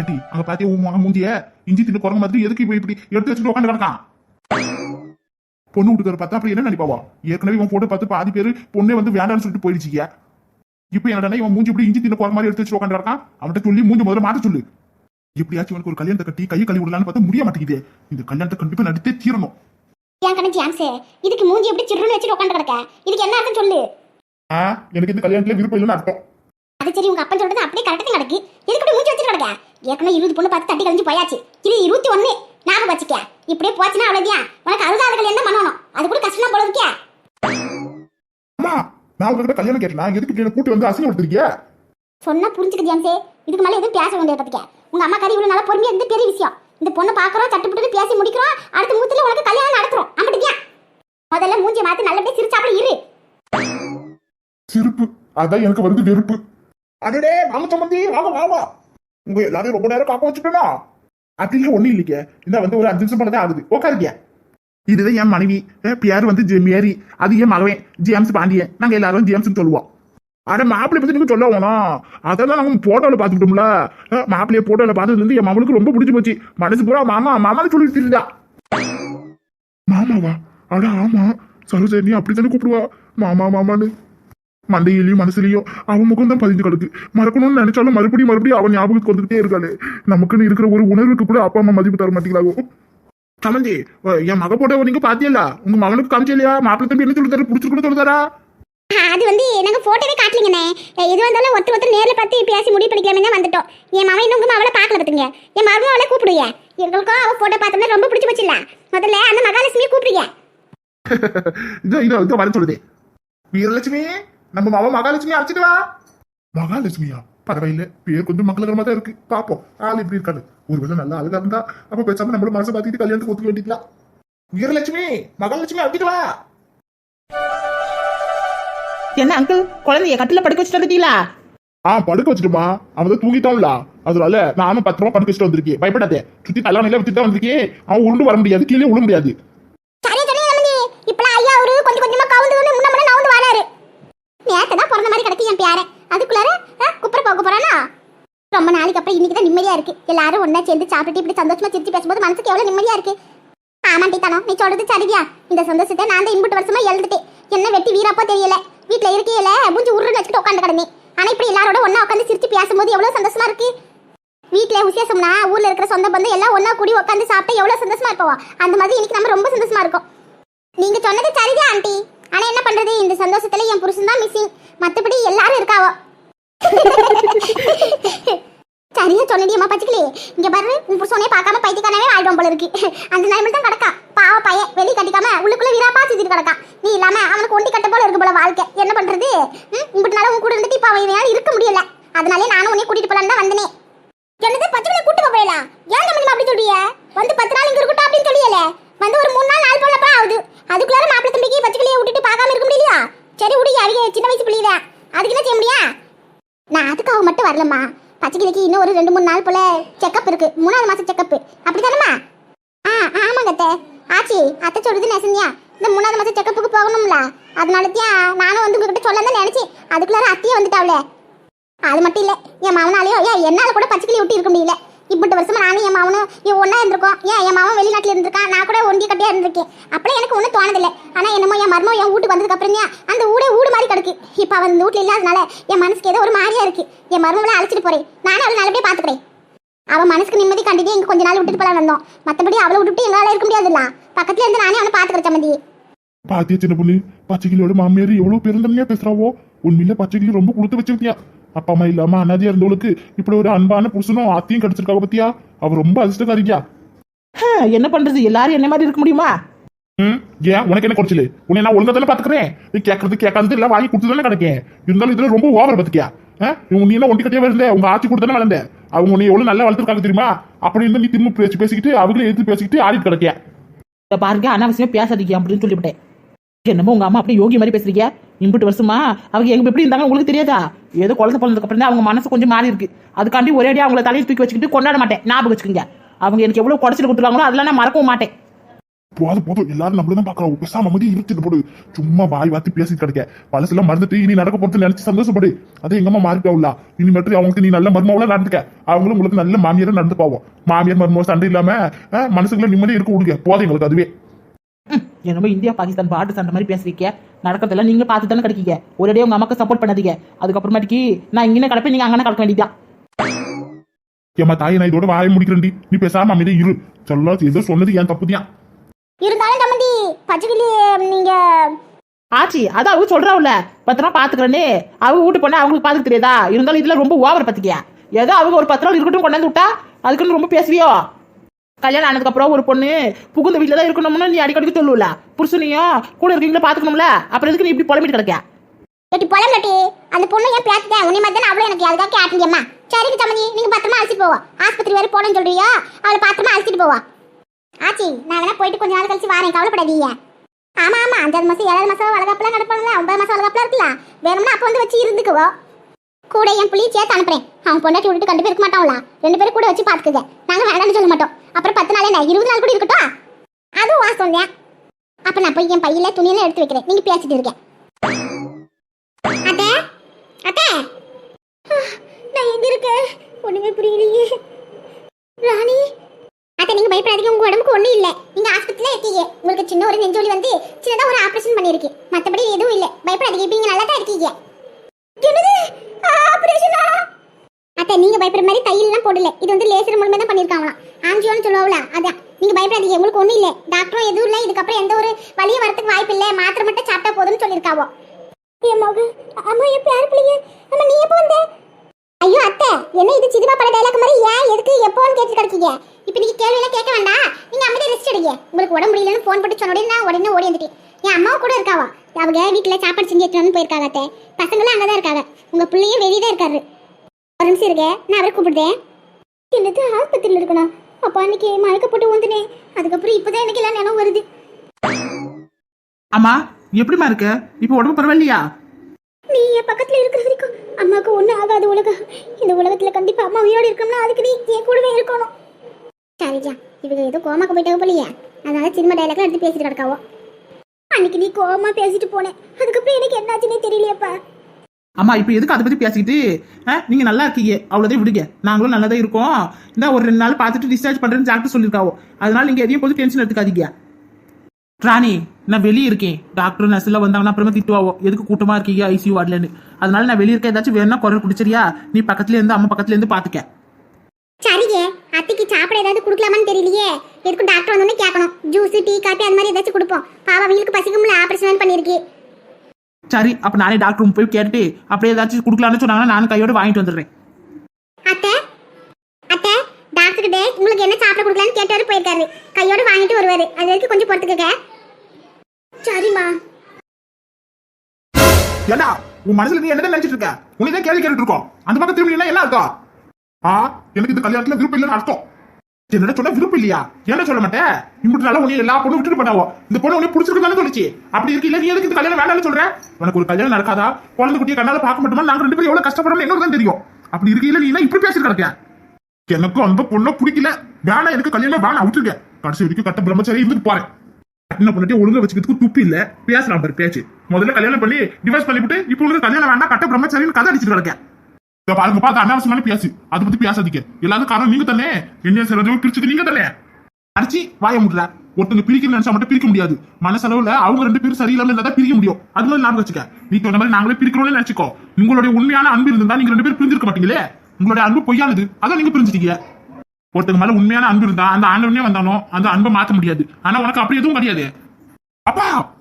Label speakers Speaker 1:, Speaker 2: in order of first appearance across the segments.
Speaker 1: ஏட்டி அங்க பாத்தியா உன் மூஞ்சிய இஞ்சி தின்னு குரங்கு மாதிரி எதுக்கு இப்ப இப்படி எடுத்து வச்சுட்டு உட்காந்து கிடக்கான்? பொண்ணு வீட்டுக்கார பார்த்தா அப்படி என்ன நினைப்பாவா? ஏற்கனவே இவன் போட்டு பார்த்து பாதி பேரு பொண்ணே வந்து வேண்டாம்னு சொல்லிட்டு போயிடுச்சிங்க. இப்ப என்னடா இவன் மூஞ்சி இப்படி இஞ்சி தின்னு குரங்கு மாதிரி எடுத்து வச்சுட்டு உட்காந்து கிடக்கான்? அவன்கிட்ட சொல்லி மூஞ்சி முதல்ல மாத்த சொல்லு. எப்படியாச்சும் இவனுக்கு ஒரு கல்யாணத்தை கட்டி கையை கழுவி விடலான்னு பார்த்தா முடிய மாட்டேங்குது. இந்த கல்யாணத்தை கண்டிப்பா நடத்தே தீரணும்.
Speaker 2: இதுக்கு மூஞ்சி எப்படி சிறுன்னு வச்சுட்டு உட்காந்து கிடக்க? இதுக்கு என்ன அர்த்தம் சொல்லு?
Speaker 1: ஆ எனக்கு இந்த கல்யாணத்துல விருப்பம் இல்லைன்னு அர்த்தம்.
Speaker 2: அது சரி உங்க அப்பன் சொல்றது அப்படியே கரெக்டா நடக்கு. எதுக்கு மூஞ்சி வச்சுட்டு கிடக்க ஏற்கனவே இருபது பொண்ணு பார்த்து தட்டி கழிஞ்சு போயாச்சு. இது இருபத்தி ஒண்ணு. ஞாபகம் வச்சுக்க. இப்படியே போச்சுன்னா அவ்வளவுதான். உனக்கு கல்யாணம் தான் பண்ணணும். அது கூட கஷ்டமா போல இருக்கே.
Speaker 1: அம்மா நான் உங்ககிட்ட கல்யாணம் கேட்டேன்? எதுக்கு இப்படி என்னை கூட்டி வந்து அசிங்கப்படுத்துறீங்க
Speaker 2: சொன்னா புரிஞ்சுக்க ஜாம்ஸே இதுக்கு மேல எதுவும் பேச வேண்டியது பத்திக்க. உங்க அம்மா கறி இவ்வளவு நல்லா பொறுமையா இருந்து பெரிய விஷயம். இந்த பொண்ணை பாக்குறோம் சட்டுப்பட்டு பேசி முடிக்கிறோம். அடுத்த மூத்துல உனக்கு கல்யாணம் நடத்துறோம். அப்படியா முதல்ல மூஞ்சி மாத்தி நல்லபடியா சிரிச்சாப்புல இரு.
Speaker 1: சிரிப்பு. அதான் எனக்கு வருது வெறுப்பு. அடடே வாங்க சம்பந்தி வாங்க வாங்க. உங்க எல்லாரையும் ரொம்ப நேரம் காக்க வச்சுட்டோம்னா அப்படின்னு ஒண்ணு இல்லைங்க. இந்த வந்து ஒரு அஞ்சு நிமிஷம் பண்ணதான் ஆகுது. உட்காருங்க இதுதான் என் மனைவி. என் பேர் வந்து ஜெ- மேரி. அது என் மகன் ஜேம்ஸ் பாண்டியன். நாங்க எல்லாரும் ஜேம்ஸ்னு சொல்லுவோம். அட மாப்பிள்ளை பத்தி நீங்க சொல்ல வேணாம். அதெல்லாம் நாங்க போட்டோல பாத்துக்கிட்டோம்ல மாப்பிளைய மாப்பிள்ளைய போட்டோல பார்த்ததுல இருந்து என் மகளுக்கு ரொம்ப பிடிச்சி போச்சு. மனசு பூரா மாமா மாமான்னு சொல்லிட்டு இருந்தா. மாமாவா? அட ஆமா. சரோஜனி அப்படித்தானே கூப்பிடுவா. மாமா மாமான்னு. மண்டையிலையும் மனசுலயும் அவன் முகம் தான் பதிஞ்சு கிடக்கு. மறக்கணும்னு நினைச்சாலும் மறுபடியும் மறுபடியும் அவன் ஞாபகத்துக்கு வந்துகிட்டே இருக்காளே. நமக்குன்னு இருக்கிற ஒரு உணர்வுக்கு கூட அப்பா அம்மா மதிப்பு தர மாட்டீங்களாகோ சமந்தி என் மக போட்டோ நீங்க பாத்தியல? உங்க மகனுக்கு காமிச்சா இல்லையா மாப்பிள்ளை தம்பி என்ன சொல்லுதாரு பிடிச்சிருக்குன்னு சொல்லுதாரா?
Speaker 2: அது வந்து நாங்க போட்டோவே காட்டலீங்கண்ணே. எது வந்தாலும் ஒருத்தர் ஒருத்தர் நேர்ல பார்த்து பேசி முடிவு பண்ணிக்கலாமே தான் வந்துட்டோம். என் மாமன் இன்னும் அவளை பார்க்கல பார்த்துங்க என் மருமக அவளை கூப்பிடுங்க. எங்களுக்கும் அவ போட்டோ பார்த்தோம்னா ரொம்ப பிடிச்சி போச்சுல முதல்ல அந்த மகாலட்சுமியை கூப்பிடுங்க.
Speaker 1: இதோ இதோ இதோ வர சொல்லுதே. வீரலட்சுமி? நம்ம மாமா மகாலட்சுமி அழைச்சிட்டு வா. மகாலட்சுமியா? பரவாயில்ல. பேர் கொஞ்சம் மக்களகரமா தான் இருக்கு. பாப்போம். ஆள் எப்படி இருக்காது ஒருவேளை நல்லா அழகா இருந்தா அப்ப பேசாம நம்மள மனசை பாத்திட்டு கல்யாணத்துக்கு ஒத்துக்க வேண்டியதுலாம் வீரலட்சுமி மகாலட்சுமி அழைச்சிட்டு வா.
Speaker 3: என்ன அங்கிள் குழந்தைய கட்டில படுக்க வச்சுட்டு வந்துட்டீங்களா?
Speaker 1: ஆ படுக்க வச்சுட்டுமா அவன் தான் தூங்கிட்டான்ல அதனால நானும் பத்திரமா படுக்க வச்சுட்டு வந்திருக்கேன். பயப்படாதே. சுத்தி கல்யாணம் விட்டுட்டு தான் வந்திருக்கேன். அவன் உருண்டு வர முடியாது. கீழே விழ முடியாது
Speaker 2: சரி சரி நம்பி இப்பலாம் ஐயா அவரு கொஞ்சம் கொஞ்சமா கவுந்து வந்து முன்ன முன்ன நவுந்து வாழாரு நேத்து தான் பிறந்த மாதிரி கிடக்கு என் பேரன் அதுக்குள்ளார ஆ, குப்புற போக போறானா? ரொம்ப நாளைக்கு அப்புறம் இன்னைக்கு தான் நிம்மதியா இருக்கு. எல்லாரும் ஒண்ணா சேர்ந்து சாப்பிட்டு இப்படி சந்தோஷமா சிரிச்சு பேசும்போது மனசுக்கு எவ்வளவு நிம்மதியா இருக்கு? ஆமாண்டி தானோ நீ சொல்றது சரியா. இந்த சந்தோஷத்தை நான் தான் இன்புட்டு வருஷமா இழந்துட்டேன். என்ன வெட்டி வீரப்போ தெரியல. வீட்டுல இருக்கையில மூஞ்சி உருன்னு வச்சுட்டு உட்காந்து கிடந்தேன். ஆனா இப்படி எல்லாரோட ஒண்ணா உட்காந்து சிரிச்சு பேசும்போது எவ்வளவு சந்தோஷமா இருக்கு? வீட்டுல விசேஷம்னா ஊர்ல இருக்கிற சொந்த பந்தம் எல்லாம் ஒன்னா கூடி உட்காந்து சாப்பிட்டா எவ்வளவு சந்தோஷமா இருப்போம் அந்த மாதிரி இன்னைக்கு நம்ம ரொம்ப சந்தோஷமா இருக்கும். நீங்க சொன்னது சரிதான் ஆண்டி. ஆனா என்ன பண்றது? இந்த சந்தோஷத்துல என் புருஷன் தான் மிஸ்ஸிங் மத்தபடி எல்லாரும் இருக்காவோ? சரியா சொன்னடியம்மா பச்சுக்கலே இங்க பாரு உன் புருஷனே பார்க்காம பைத்தியக்காரவே ஆயிடும் போல இருக்கு. அந்த நாய்மல் தான் கிடக்கா. பாவ பையன் வெளியே கட்டிக்காம உள்ளுக்குள்ள வீராப்பா சுத்திட்டு கிடக்கா. நீ இல்லாம அவனுக்கு ஒண்டி கட்ட போல இருக்கு போல வாழ்க்கை. என்ன பண்றது? ம், உன் கூட இருந்துட்டு இப்ப அவன் இதனால இருக்க முடியல. அதனாலே நானும் உன்னை கூட்டிட்டு போலான்னு தான் வந்தனே. என்னது பச்சை கூட்டு போயலாம் ஏன் நம்ம அப்படி சொல்றிய வந்து பத்து நாள் இங்க இருக்கட்டும் அப்படின்னு சொல்லியல. வந்து ஒரு மூணு நாள் நாள் போலப்பா ஆகுது. அதுக்குள்ளார மாப்பிள்ளை தம்பிக்கு பச்சைக்கிளியை விட்டுட்டு பார்க்காம இருக்க முடியலையா? சரி விடு அவங்க சின்ன வயசு பிள்ளையில. அதுக்கு என்ன செய்ய முடியா? நான் அதுக்காக மட்டும் வரலம்மா. பச்சைக்கிளிக்கு இன்னும் ஒரு ரெண்டு மூணு நாள் போல செக்கப் இருக்கு. மூணாவது மாசம் செக்கப் அப்படித்தானம்மா? ஆ ஆமாங்க அத்தை. ஆச்சி அத்தை சொல்றது நெசந்தியா இந்த மூணாவது மாசம் செக்கப்புக்கு போகணும்ல. அதனால தான் நானும் வந்து உங்ககிட்ட சொல்லலாம் தான் நினைச்சேன் அதுக்குள்ளார அத்தையே வந்துட்டாவளே. அது மட்டும் இல்லை என் மாவனாலையும் ஏன் என்னால கூட பச்சைக்கிளி விட்டு இருக்க முடியல. இப்பட்டு வருஷமா நானும் என் மாவனும் என் ஒண்ணா இருந்திருக்கோம். ஏன் என் மாவன் வெளிநாட்டுல இருந்திருக்கான் நான் கூட ஒண்டிய கட்டியா இருந்திருக்கேன். அப்படியே எனக்கு ஒன்றும் தோணதில்லை. ஆனா என்னமோ என் மர்மம் என் வீட்டுக்கு வந்ததுக்கு அப்புறம் தான் அந்த ஊடே ஊடு மாதிரி கிடக்கு. இப்ப அவன் இந்த இல்லாதனால என் மனசுக்கு ஏதோ ஒரு மாதிரியா இருக்கு. என் மர்மம்லாம் அழைச்சிட்டு போறேன். நானும் அவளை நல்லபடியாக பார்த்துக்கிறேன். அவன் மனசுக்கு நிம்மதி கண்டிட்டு இங்க கொஞ்ச நாள் விட்டுட்டு போலாம் வந்தோம். மத்தபடி அவளை விட்டுட்டு எங்களால் இருக்க முடியாதுல்ல. பக்கத்துல இருந்து நானே அவனை பார்த்துக்கிறேன் சம்மந்தி.
Speaker 1: பாத்தியா சின்ன புள்ளி? பச்சைக்கிளியோட மாமியார் எவ்வளவு பெருந்தன்மையா பேசுறாவோ? உண்மையில பச்சைக்கிளி ரொம்ப கொடுத்து வச்சிருக்கியா? அப்பா அம்மா இல்லாம அனாதையா இருந்தவளுக்கு இப்படி ஒரு அன்பான புருஷனும் அத்தையும் கிடைச்சிருக்காங்க பத்தியா? அவ ரொம்ப அதிர்ஷ்டக்காரியா
Speaker 3: ஹம், என்ன பண்றது? எல்லாரும் என்ன மாதிரி இருக்க முடியுமா?
Speaker 1: ம் ஏன்? உனக்கு என்ன குறைச்சல? உன்னை நான் ஒழுங்கா தானே பாத்துக்கிறேன்? நீ கேட்கறது கேட்காதது எல்லாம் வாங்கி கொடுத்து கிடைக்கேன். இருந்தாலும் இதுல ரொம்ப ஓவர் பாத்துக்கியா? நீ எல்லாம் ஒண்டி கட்டியா இருந்த உங்க ஆட்சி கொடுத்தானே வளர்ந்த? அவங்க உன்னை எவ்வளவு நல்லா வளர்த்துருக்காங்க தெரியுமா? அப்படி இருந்து நீ திரும்ப பேசி பேசிக்கிட்டு அவங்களே எடுத்து பேசிக்கிட்டு ஆடிட்டு கிடக்கியா?
Speaker 3: பாருங்க அனாவசியமா பேசாதீங்க அப்படின்னு சொல்லிவிட்டேன். என்னமோ உங்க அம்மா அப்படியே யோகி மாதிரி பேசுறீங்க? இம்புட்டு வருஷமா? அவங்க எங்க எப்படி இருந்தாங்க உங்களுக்கு தெரியாதா? ஏதோ குழந்தை பிறந்ததுக்கு அப்புறம் தான் அவங்க மனசு கொஞ்சம் மாறி இருக்கு. அதுக்காண்டி ஒரே ஒரேடியா அவங்கள தலையை தூக்கி வச்சுக்கிட்டு கொண்டாட மாட்டேன். ஞாபகம் வச்சுக்கோங்க. அவங்க எனக்கு எவ்வளவு குடைச்சல் கொடுத்துருவாங்களோ அதெல்லாம் நான் மறக்கவும் மாட்டேன்.
Speaker 1: போதும் போதும். எல்லாரும் நம்மள தான் பாக்குறோம் பேசாம மதி இருந்துட்டு போடு. சும்மா வாய் வாத்தி பேசிட்டு கிடைக்க. பழசுல மறந்துட்டு இனி நடக்க போறது நினைச்சு சந்தோஷப்படு. அது எங்க அம்மா மாறிட்டாவுல இனி மட்டும் அவங்களுக்கு நீ நல்ல மருமகளா நடந்துக்க. அவங்களும் உங்களுக்கு நல்ல மாமியார நடந்து போவோம். மாமியார் மருமக சண்டை இல்லாம மனசுக்குள்ள நிம்மதி இருக்க விடுங்க. போதும் எங்களுக்கு அதுவே.
Speaker 3: என்னமோ இந்தியா பாகிஸ்தான் பாட்டு சண்டை மாதிரி பேசுறீங்க. நடக்கிறதெல்லாம் நீங்க பார்த்து தானே கிடைக்கீங்க ஒரேடியே உங்க அம்மாக்கு சப்போர்ட் பண்ணாதீங்க. அதுக்கப்புறமாட்டிக்கு நான் இங்கே கிடப்பேன் நீங்க அங்கே கிடக்க வேண்டியதா
Speaker 1: ஏமா தாய் நான் இதோட வாயை முடிக்கிறேன்டி. நீ பேசாம அமைதியா இரு. சொல்ல ஏதோ சொன்னது ஏன் தப்புதியா
Speaker 2: இருந்தாலும் சம்மந்தி பச்சைக்கிளி நீங்க
Speaker 3: ஆச்சி அதான் அவங்க சொல்றாவுல. பத்திரமா பாத்துக்கிறேன்னு அவங்க வீட்டு போனா அவங்களுக்கு பாத்துக்க தெரியாதா? இருந்தாலும் இதுல ரொம்ப ஓவர் பத்திக்கியா? ஏதோ அவங்க ஒரு பத்து நாள் இருக்கட்டும் கொண்டாந்து விட்டா அதுக்குன்னு ரொம்ப பேசுவியோ? கல்யாணம் ஆனதுக்கு அப்புறம் ஒரு பொண்ணு புகுந்த வீட்டுல தான் இருக்கணும்னு நீ அடிக்கடிக்கு சொல்லுவல புருஷனையும் கூட இருக்கீங்களா பாத்துக்கணும்ல. அப்புறம் எதுக்கு நீ இப்படி புலம்பிட்டு கிடக்க?
Speaker 2: எட்டி பொலம்பட்டி. அந்த பொண்ணு ஏன் பேசுதேன் உன்னை மாதிரி தானே எனக்கு அதுக்காக கேட்டீங்கம்மா சரி சம்மந்தி நீங்க பத்திரமா அழைச்சிட்டு போவா. ஆஸ்பத்திரி வேற போனேன்னு சொல்றியா? அவளை பத்திரமா அழைச்சிட்டு போவா. ஆச்சி நான் வேணா போயிட்டு கொஞ்ச நாள் கழிச்சு வரேன். கவலைப்படாதீங்க. ஆமா ஆமா. அஞ்சாவது மாசம் ஏழாவது மாசம் வளகாப்புலாம் நடப்பாங்களா ஒன்பது மாசம் வளகாப்புலாம் இருக்கலாம் வேணும்னா அப்போ வந்து வச்சு இருந்துக்குவோ கூட என் புள்ளியை சேர்த்து அனுப்புறேன். அவன் பொண்டாட்டி விட்டுட்டு கண்டு இருக்க மாட்டாங்களா? ரெண்டு பேரும் கூட வச்சு பாத்துக்குங்க. நாங்க வேண்டாம்னு சொல்ல மாட்டோம். அப்புறம் பத்து நாள் என்ன? இருபது நாள் கூட இருக்கட்டும். அதுவும் வாசம் தான் அப்ப நான் போய் என் பையில துணியெல்லாம் எடுத்து வைக்கிறேன். நீங்க பேசிட்டு இருக்கேன் அத்தை அத்தை. நான் எங்க இருக்கேன்? ஒண்ணுமே புரியலையே. ராணி. அத்தை நீங்க பயப்படாதீங்க. உங்க உடம்புக்கு ஒண்ணும் இல்ல. நீங்க ஆஸ்பத்திரியில இருக்கீங்க. உங்களுக்கு சின்ன ஒரு நெஞ்சோலி வந்து சின்னதா ஒரு ஆபரேஷன் பண்ணிருக்கு மத்தபடி எதுவும் இல்ல. பயப்படாதீங்க. இப்ப நீங்க நல்லா தான் இருக்கீங்க. என்னது? ஆபரேஷனா அத்தை நீங்க பயப்படுற மாதிரி தையல்லாம் போடல. இது வந்து லேசர் மூலமா தான் பண்ணிருக்காங்களாம் ஆஞ்சியோன்னு சொல்லுவாங்களா அதான். நீங்க பயப்படாதீங்க உங்களுக்கு ஒண்ணும் இல்ல. டாக்டரும் எதுவும் இல்ல இதுக்கப்புறம் எந்த ஒரு வலியும் வரதுக்கு வாய்ப்பு இல்ல. மாத்திரை மட்டும் சாப்பிட்டா போதும்னு மக அம்மா என் பேர் பிள்ளைங்க? அம்மா நீ எப்போ வந்த? ஐயோ அத்தை என்ன இது சினிமா பட டைலாக் மாதிரி? ஏன் எதுக்கு எப்போன்னு கேட்டு கிடக்கீங்க? இப்போ நீங்க கேள்வி எல்லாம் கேட்க வேண்டாம். நீங்க அமைதியா ரெஸ்ட் எடுங்க. உங்களுக்கு உடம்பு முடியலன்னு ஃபோன் போட்டு சொன்ன உடனே நான் உடனே ஓடி வந்துட்டேன். என் அம்மாவும் கூட இருக்காவா? அவங்க வீட்டுல சாப்பாடு செஞ்சு எடுத்துட்டு வந்து போயிருக்காங்க அத்தை. பசங்களும் அங்கதான் இருக்காங்க. உங்க பிள்ளையும் வெளியே தான் இருக்காரு. ஒரு நிமிஷம் இருக்க நான் அவரை கூப்பிடுறேன். என்னது ஆஸ்பத்திரியில் இருக்கணும்? அப்போ அன்னைக்கு மயக்க போட்டு ஊந்துனேன். அதுக்கப்புறம் இப்போதான் எனக்கு எல்லாம் நினைவு வருது.
Speaker 3: அம்மா எப்படிமா இருக்க? இப்போ உடம்பு பரவாயில்லையா?
Speaker 2: நீ என் பக்கத்துல இருக்கிற வரைக்கும் அம்மாவுக்கு ஒன்றும் ஆகாது உலகம் இந்த உலகத்துல கண்டிப்பா அம்மா உயிரோடு இருக்கணும்னா அதுக்கு நீ என் கூடவே இருக்கணும். சரிஜா இவங்க ஏதோ கோமாக்கு போயிட்டாங்க போலியே. அதனால சினிமா டைலாக்லாம் எடுத்து பேசிட்டு கிடக்காவோ. அன்னைக்கு நீ கோவமா பேசிட்டு போனேன். அதுக்கப்புறம் எனக்கு என்னாச்சுன்னே தெரியலையப்பா.
Speaker 3: அம்மா இப்போ எதுக்கு அதை பற்றி பேசிக்கிட்டு ஆ, நல்லா இருக்கீங்க. அவ்வளோதான் விடுங்க. நாங்களும் நல்லா தான் இருக்கோம். இந்த ஒரு ரெண்டு நாள் பார்த்துட்டு டிஸ்சார்ஜ் பண்ணுறேன்னு டாக்டர் சொல்லியிருக்காவோ. அதனால நீங்கள் எதையும் போது டென்ஷன் எடுத்துக்காதீங்க. ராணி நான் வெளியே இருக்கேன். டாக்டர் நர்ஸ் எல்லாம் வந்தாங்கன்னா அப்புறமா திட்டுவாவோ. எதுக்கு கூட்டமாக இருக்கீங்க ஐசியூ வார்டுலன்னு. அதனால நான் வெளியே இருக்க ஏதாச்சும் வேணா குரல் குடிச்சரியா? நீ பக்கத்துல இருந்து அம்மா பக்கத்துல இருந்து பாத்துக்க.
Speaker 2: சரிங்க. அத்தைக்கு சாப்பிட ஏதாவது கொடுக்கலாமான்னு தெரியலையே. எதுக்கும் டாக்டர் வந்தோடனே கேட்கணும். ஜூஸ் டீ காப்பி அந்த மாதிரி ஏதாச்சும் கொடுப்போம். பாவா அவங்களுக்கு பசிக்கும்ல ஆப்ரேஷன் பண்ணிருக்கு
Speaker 3: சரி அப்ப நானே டாக்டர் ரூம் போய் கேட்டுட்டு அப்படியே ஏதாச்சும் கொடுக்கலான்னு சொன்னாங்கன்னா நானும் கையோட வாங்கிட்டு வந்துடுறேன்.
Speaker 2: அத்தை அத்தை டாக்டர் கிட்ட உங்களுக்கு என்ன சாப்பிட கொடுக்கலான்னு கேட்டாரு போயிருக்காரு. கையோட வாங்கிட்டு வருவாரு. அது வரைக்கும் கொஞ்சம் பொறுத்துக்கங்க. சரிம்மா.
Speaker 1: ஏண்டா உன் மனசுல நீ என்னதான் நினைச்சிட்டு இருக்க? உன்னை தான் கேள்வி கேட்டுட்டு இருக்கோம். அந்த பக்கம் திரும்பி என்ன அர்த்தம்? ஆ எனக்கு இந்த கல்யாணத்துல விருப்பம் இல்லைன்னு அர்த்தம். என்ன சொல்ல விருப்பம் இல்லையா? என்ன சொல்ல மாட்டேன் இப்படி உனக்கு எல்லா பொண்ணு விட்டுட்டு பண்ணாவோ இந்த பொண்ணு உனக்கு பிடிச்சிருக்கதானே சொல்லிச்சு. அப்படி இருக்கீங்க நீ எதுக்கு இந்த கல்யாணம் வேண்டாம்னு சொல்றேன் உனக்கு ஒரு கல்யாணம் நடக்காதா? குழந்தை குட்டியை கண்ணால பார்க்க மட்டுமா? நாங்க ரெண்டு பேரும் எவ்வளவு கஷ்டப்படுறோம் எங்களுக்கு தான் தெரியும். அப்படி இருக்கையில நீ என்ன இப்படி பேசிட்டு கிடக்க? எனக்கும் அந்த பொண்ணை பிடிக்கல. வேணாம் எனக்கு கல்யாணம் வேணாம் விட்டுருக்க கடைசி வரைக்கும் கட்ட பிரம்மச்சாரி இருந்துட்டு போறேன். கட்டின பொண்ணு ஒழுங்கா வச்சுக்கிறதுக்கு துப்பி இல்ல. பேசலாம் பேச்சு. முதல்ல கல்யாணம் பண்ணி டிவைஸ் பண்ணிவிட்டு இப்போ உங்களுக்கு கல்யாணம் வேண்டாம் கட்ட பிரம்மச்சாரின்னு கதை அடிச்சிட்டு கிடக்கேன் அதுக்கு பாருங்க பார்த்து அனாவசியமான பேசு அதை பத்தி பேசாதீங்க எல்லாரும் காரணம் நீங்க தானே என்ன சிலதையும் பிரிச்சது நீங்க தானே அடிச்சு வாய முடியல ஒருத்தங்க பிரிக்கணும்னு நினைச்சா மட்டும் பிரிக்க முடியாது. மனசளவுல அவங்க ரெண்டு பேரும் சரியில்லாம இருந்தா பிரிக்க முடியும். அது மாதிரி ஞாபகம் வச்சுக்க. நீ சொன்ன மாதிரி நாங்களே பிரிக்கணும்னு நினைச்சுக்கோ. உங்களுடைய உண்மையான அன்பு இருந்தா நீங்க ரெண்டு பேரும் பிரிஞ்சிருக்க மாட்டீங்களே? உங்களுடைய அன்பு பொய்யானது. அதான் நீங்க பிரிஞ்சிட்டீங்க. ஒருத்தங்க மேல உண்மையான அன்பு இருந்தா அந்த ஆண்டவனே வந்தானோ அந்த அன்பை மாத்த முடியாது. ஆனா உனக்கு அப்படி எதுவும் கிடையாது. அப்பா!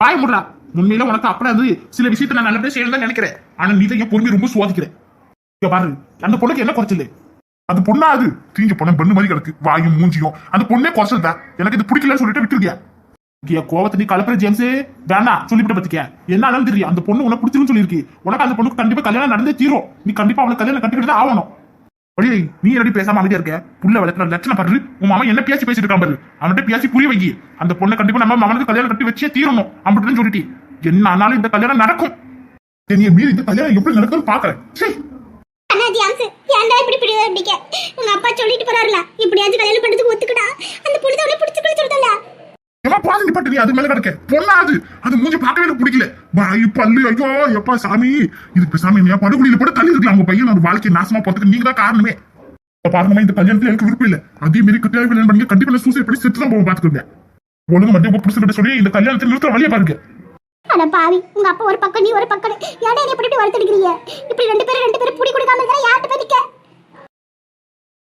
Speaker 1: பாய முடியல உண்மையில உனக்கு அப்படி அது. சில விஷயத்த நான் நல்லபடியா செய்யணும் நினைக்கிறேன். ஆனா நீ தான் ரொம்ப சுவாதிக்கிறேன் இங்க பாரு அந்த பொண்ணுக்கு என்ன குறைச்சல் அந்த பொண்ணா அது? தீஞ்ச பொண்ணு பெண்ணு மாதிரி கிடக்கு வாயும் மூஞ்சியும். அந்த பொண்ணே குறைச்சல் தான் எனக்கு இது பிடிக்கலன்னு சொல்லிட்டு விட்டுருக்கியா? இங்க கோவத்தை நீ கலப்புற ஜேம்ஸே. வேணா சொல்லிவிட்டு பத்திக்க என்ன ஆனாலும் தெரியும் அந்த பொண்ணு உனக்கு பிடிச்சிருன்னு சொல்லியிருக்கு. உனக்கு அந்த பொண்ணுக்கு கண்டிப்பா கல்யாணம் நடந்தே தீரும். நீ கண்டிப்பா அவளுக்கு கல்யாணம் கட்டிக்கிட்டு தான் ஆகணும். ஒரே நீ எப்படி பேசாம அமைதியா இருக்க? புள்ள வளர்க்கிற லட்சணம் பாரு. உன் மாமா என்ன பேசி பேசிட்டு இருக்கான் பாரு. அவன்கிட்ட பேசி புரிய வைக்கி அந்த பொண்ணை கண்டிப்பா நம்ம மாமனுக்கு கல்யாணம் கட்டி வச்சே தீரணும். அப்படின்னு சொல்லிட்டு என்ன ஆனாலும் இந்த கல்யாணம் நடக்கும். என்னைய மீறி இந்த கல்யாணம் எப்படி நடக்கும்னு பாக்குறேன். சரி
Speaker 2: அண்ணா ஜாம்ஸ் ஏன்டா இப்படி இப்படி அடிக்க உங்க அப்பா சொல்லிட்டு போறாருல இப்படியாச்சும் கல்யாணம் பண்றதுக்கு ஒத்துக்கடா. அந்த பொண்ணு தான் உனக்கு பிடிச்சிருக்குன்னு ஏமா
Speaker 1: அது நிப்பாட்டு நீ அது மேல கிடக்க. பொண்ணா அது? மூஞ்சி பார்க்கவே எனக்கு பிடிக்கல. வாய் பல்லு ஐயோ எப்பா சாமி. இதுக்கு சாமி நீ படுகொலியில போட்டு தள்ளி இருக்கலாம் உங்க பையன் ஒரு வாழ்க்கை நாசமா போறதுக்கு நீங்க தான் காரணமே. இப்ப பாருங்கம்மா இந்த கல்யாணத்துல எனக்கு விருப்பம் இல்ல. அதே மாரி கட்டாய கல்யாணம் பண்ணி கண்டிப்பா நான் சூசைட் பண்ணி செத்து தான் போவோம் பாத்துக்கோங்க. ஒழுங்கு மட்டும் உங்க சொல்லி இந்த கல்யாணத்தை நிறுத்த வழியா பாருங்க.
Speaker 2: அட பாவி உங்க அப்பா ஒரு பக்கம் நீ ஒரு பக்கம் ஏடா நீ இப்படி இப்படி இப்படி ரெண்டு பேரும் ரெண்டு பேரும் புடி கொடுக்காம இருந்தா யார்கிட்ட போய் நிக்க?